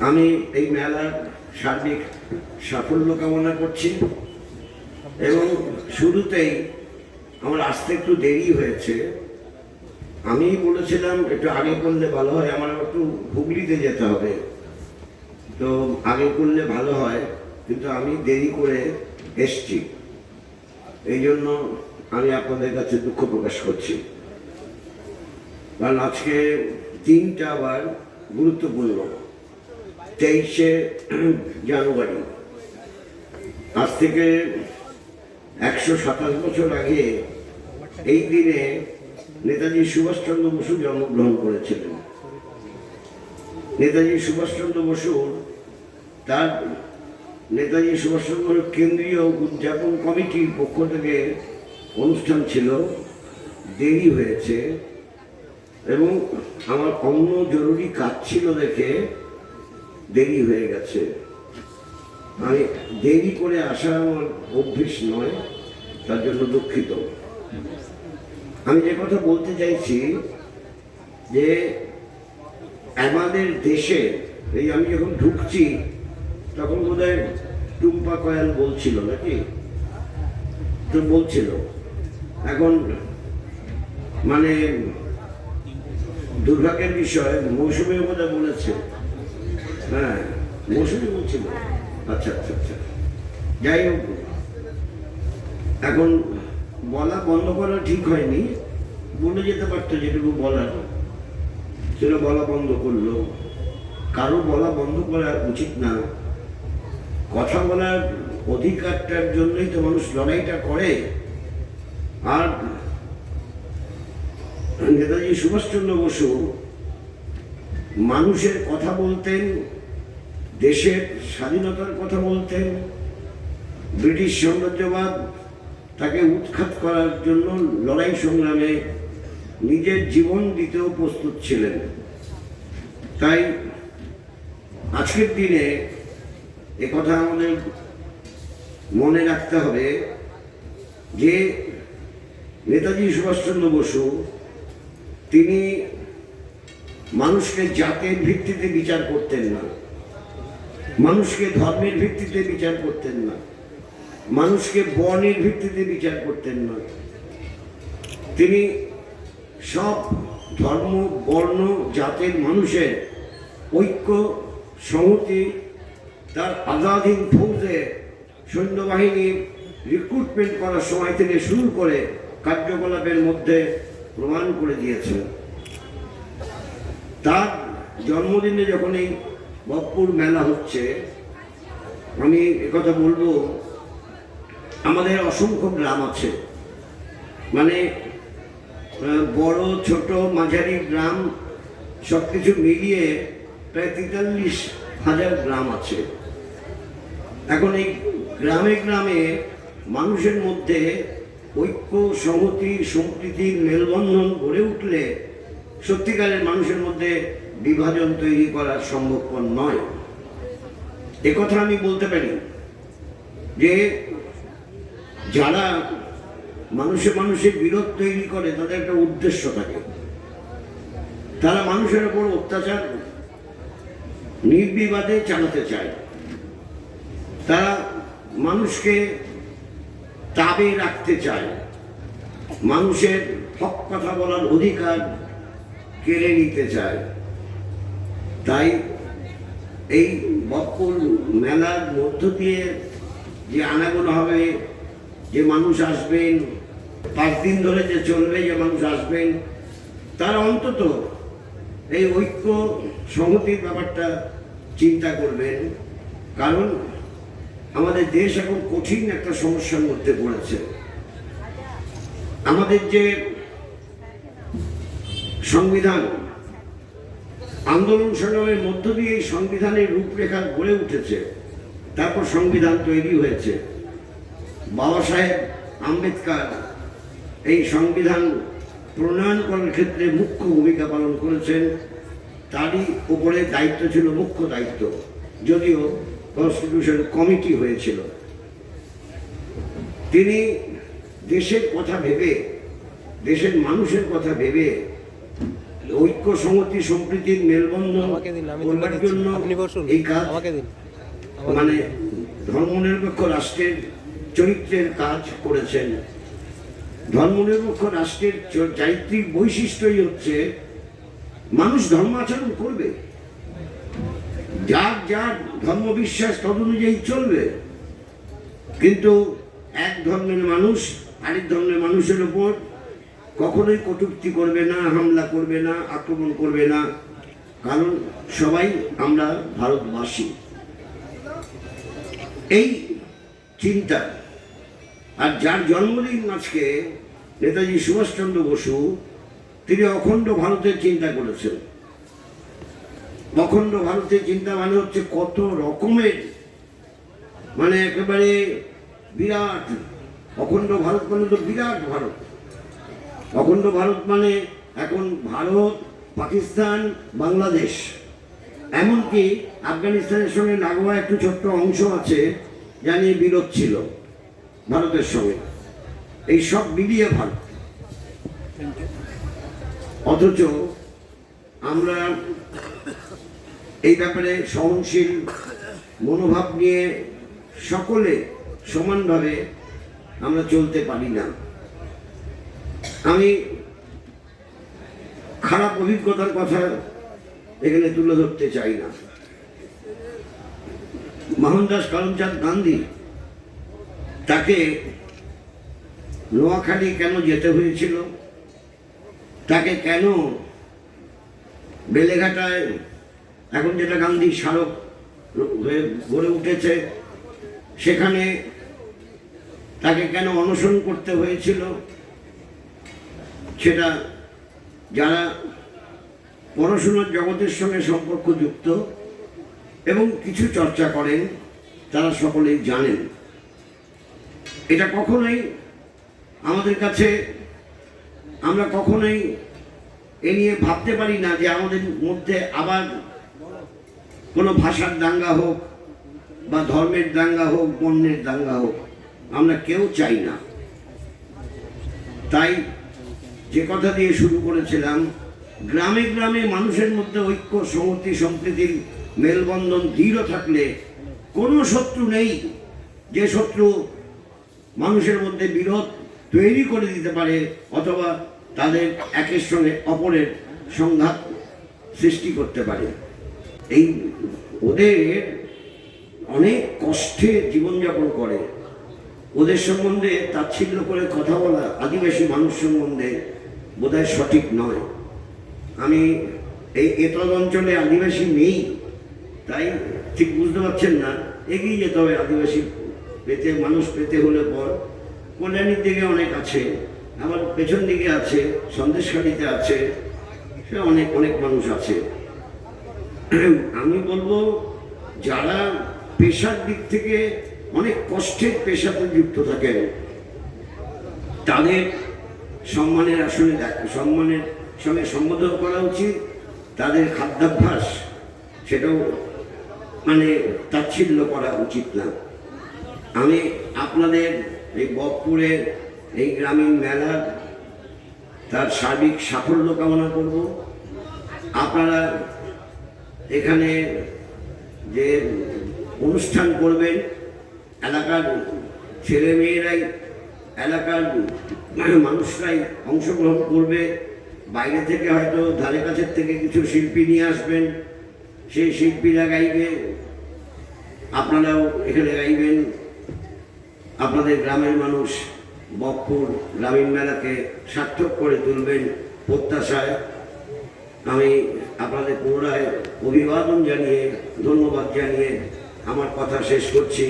আমি এই মেলার সার্বিক সাফল্য কামনা করছি এবং শুরুতেই আমার আসতে একটু দেরি হয়েছে। আমি বলেছিলাম, একটু আগে করলে ভালো হয়, আমার একটু হুগলিতে যেতে হবে। তো আগে করলে ভালো হয়, কিন্তু আমি দেরি করে এসছি। এই জন্য আমি আপনাদের কাছে দুঃখ প্রকাশ করছি। কারণ আজকে তিনটা আবার গুরুত্বপূর্ণ। তেইশে জানুয়ারি। আজ থেকে একশো সাতাশ বছর আগে এই দিনে নেতাজি সুভাষচন্দ্র বসু জন্মগ্রহণ করেছিলেন। নেতাজি সুভাষচন্দ্র বসুর তার নেতাজি সুভাষচন্দ্র কেন্দ্রীয় উদযাপন কমিটির পক্ষ থেকে অনুষ্ঠান ছিল, দেরি হয়েছে এবং আমার অন্য জরুরি কাজ ছিল দেখে দেরি হয়ে গেছে। আমি দেরি করে আসা আমার অভ্যেস নয়, তার জন্য দুঃখিত। আমি যে কথা বলতে চাইছি, যে আমাদের দেশে, এই আমি যখন ঢুকছি, তখন বোধহয় টুম্পা কয়াল বলছিল নাকি? তো বলছিল। এখন মানে দুর্ভাগ্যের বিষয় মৌসুমী বোধহয় বলেছে। হ্যাঁ মৌসুমী বলছিল আচ্ছা আচ্ছা আচ্ছা। যাই হোক, এখন বলা বন্ধ করা ঠিক হয়নি। বলে যেতে পারতো যেটুকু বলার। সেটা বলা বন্ধ করল। কারও বলা বন্ধ করা উচিত না। কথা বলার অধিকারটার জন্যই তো মানুষ লড়াইটা করে। আর নেতাজি সুভাষচন্দ্র বসু মানুষের কথা বলতেন দেশের স্বাধীনতার কথা বলতেন ব্রিটিশ সাম্রাজ্যবাদ তাকে উৎখাত করার জন্য লড়াই সংগ্রামে নিজের জীবন দিতেও প্রস্তুত ছিলেন। তাই আজকের দিনে কথা আমাদের মনে রাখতে হবে যে নেতাজি সুভাষচন্দ্র বসু তিনি মানুষকে জাতের ভিত্তিতে বিচার করতেন না। মানুষকে ধর্মের ভিত্তিতে বিচার করতেন না। মানুষকে বর্ণের ভিত্তিতে বিচার করতেন না। তিনি সব ধর্ম, বর্ণ, জাতের মানুষের ঐক্য সংহতি তার আজাদহীন ফৌজে সৈন্যবাহিনী রিক্রুটমেন্ট করার সময় থেকে শুরু করে কার্যকলাপের মধ্যে প্রমাণ করে দিয়েছেন। তার জন্মদিনে যখন এই বকপুর মেলা হচ্ছে। আমি একথা বলব, আমাদের অসংখ্য গ্রাম আছে। মানে বড়, ছোট, মাঝারি গ্রাম সব কিছু মিলিয়ে প্রায় তেতাল্লিশ হাজার গ্রাম আছে। এখন এই গ্রামে গ্রামে মানুষের মধ্যে ঐক্য, সংহতি সম্প্রীতির মেলবন্ধন গড়ে উঠলে সত্যিকারের মানুষের মধ্যে বিভাজন তৈরি করা সম্ভবপর নয়। একথা আমি বলতে পারি যে, যারা মানুষে মানুষের বিরোধ তৈরি করে, তাদের একটা উদ্দেশ্য থাকে। তারা মানুষের ওপর অত্যাচার, নির্বিবাদে চালাতে চায়। তারা মানুষকে তাবে রাখতে চায়। মানুষের হক কথা বলার অধিকার কেড়ে নিতে চায়। তাই এই বকুল মেলার মধ্য দিয়ে যে আনাগোনা হবে, যে মানুষ আসবেন, পাঁচ দিন ধরে যে চলবে, যে মানুষ আসবেন, তারা অন্তত এই ঐক্য সংহতির ব্যাপারটা চিন্তা করবেন। কারণ আমাদের দেশ এখন কঠিন একটা সমস্যার মধ্যে পড়েছে। আমাদের যে সংবিধান আন্দোলন সংগ্রামের মধ্য দিয়ে এই সংবিধানের রূপরেখা গড়ে উঠেছে, তারপর সংবিধান তৈরি হয়েছে। বাবা সাহেব আম্বেদকর এই সংবিধান প্রণয়ন করার ক্ষেত্রে মুখ্য ভূমিকা পালন করেছেন। তারই উপরে দায়িত্ব ছিল মুখ্য দায়িত্ব, যদিও কনস্টিটিউশন কমিটি হয়েছিল। তিনি দেশের কথা ভেবে, দেশের মানুষের কথা ভেবে ঐক্য সংহতি সম্প্রীতির মেলবন্ধন করবার জন্য এই কাজ মানে ধর্মনিরপেক্ষ রাষ্ট্রের চরিত্রের কাজ করেছেন। ধর্মনিরপেক্ষ রাষ্ট্রের চারিত্রিক বৈশিষ্ট্যই হচ্ছে মানুষ ধর্ম আচরণ করবে। যার যার ধর্মবিশ্বাস তদনুযায়ী চলবে। কিন্তু এক ধর্মের মানুষ আরেক ধর্মের মানুষের উপর কখনোই কটূক্তি করবে না, হামলা করবে না, আক্রমণ করবে না। কারণ সবাই আমরা ভারতবাসী। এই চিন্তা, আর যার জন্মদিন আজকে নেতাজি সুভাষচন্দ্র বসু, তিনি অখণ্ড ভারতের চিন্তা করেছেন। অখণ্ড ভারতের চিন্তা মানে হচ্ছে কত রকমের মানে একেবারে বিরাট। অখণ্ড ভারত মানে তো বিরাট ভারত। অখণ্ড ভারত মানে এখন ভারত, পাকিস্তান, বাংলাদেশ। এমনকি আফগানিস্তানের সঙ্গে লাগোয়া একটু ছোট্ট অংশ আছে, যা নিয়ে বিরোধ ছিল ভারতের সঙ্গে। এই সব মিলিয়ে ভারত। অথচ আমরা এই ব্যাপারে সহনশীল মনোভাব নিয়ে সকলে সমানভাবে আমরা চলতে পারি না। আমি খারাপ অভিজ্ঞতার কথা এখানে তুলে ধরতে চাই না। মোহনদাস করমচাঁদ গান্ধী তাকে নোয়াখালী কেন যেতে হয়েছিল? তাকে কেন বেলেঘাটায়, এখন যেটা গান্ধী স্মারক হয়ে গড়ে উঠেছে, সেখানে তাকে কেন অনশন করতে হয়েছিল? সেটা যারা পড়াশোনার জগতের সঙ্গে সম্পর্কযুক্ত এবং কিছু চর্চা করেন তারা সকলেই জানেন। এটা কখনোই আমাদের কাছে, আমরা কখনোই এ নিয়ে ভাবতে পারি না যে আমাদের মধ্যে আবার কোনো ভাষার দাঙ্গা হোক বা ধর্মের দাঙ্গা হোক বর্ণের দাঙ্গা হোক, আমরা কেউ চাই না। তাই যে কথা দিয়ে শুরু করেছিলাম, গ্রামে গ্রামে মানুষের মধ্যে ঐক্য সংহতি সম্প্রীতির মেলবন্ধন দৃঢ় থাকলে কোনো শত্রু নেই যে শত্রু মানুষের মধ্যে বিরোধ তৈরি করে দিতে পারে অথবা তাদের একের সঙ্গে অপরের সংঘাত সৃষ্টি করতে পারে। এই ওদের অনেক কষ্টে জীবনযাপন করে। ওদের সম্বন্ধে তাচ্ছিল্য করে কথা বলা আদিবাসী মানুষ সম্বন্ধে বোধহয় সঠিক নয়। আমি এই এতদ অঞ্চলে আদিবাসী নেই, তাই ঠিক বুঝতে পারছেন না। এগিয়ে যেতে হবে আদিবাসী পেতে, মানুষ পেতে হলে পর। কল্যাণীর দিকে অনেক আছে, আবার পেছন দিকে আছে, সন্দেশখালিতে আছে, সে অনেক অনেক মানুষ আছে। আমি বলব, যারা পেশার দিক থেকে অনেক কষ্টের পেশাতে যুক্ত থাকেন। তাদের সম্মানের আসলে দেখ- সম্মানের সঙ্গে সম্বোধন করা উচিত। তাদের খাদ্যাভ্যাস সেটাও মানে তাচ্ছিল্য করা উচিত না। আমি আপনাদের এই বকপুরের এই গ্রামীণ মেলার তার সার্বিক সাফল্য কামনা করব। আপনারা এখানে যে অনুষ্ঠান করবেন এলাকার ছেলে মেয়েরাই এলাকার মানুষরাই অংশগ্রহণ করবে। বাইরে থেকে হয়তো ধারে কাছের থেকে কিছু শিল্পী নিয়ে আসবেন। সেই শিল্পীরা গাইবে। আপনারাও এখানে গাইবেন। আপনাদের গ্রামের মানুষ বকপুর গ্রামীণ মেলাকে সার্থক করে তুলবেন প্রত্যাশায়। আমি আপনাদের পুনরায় অভিবাদন জানিয়ে, ধন্যবাদ জানিয়ে আমার কথা শেষ করছি।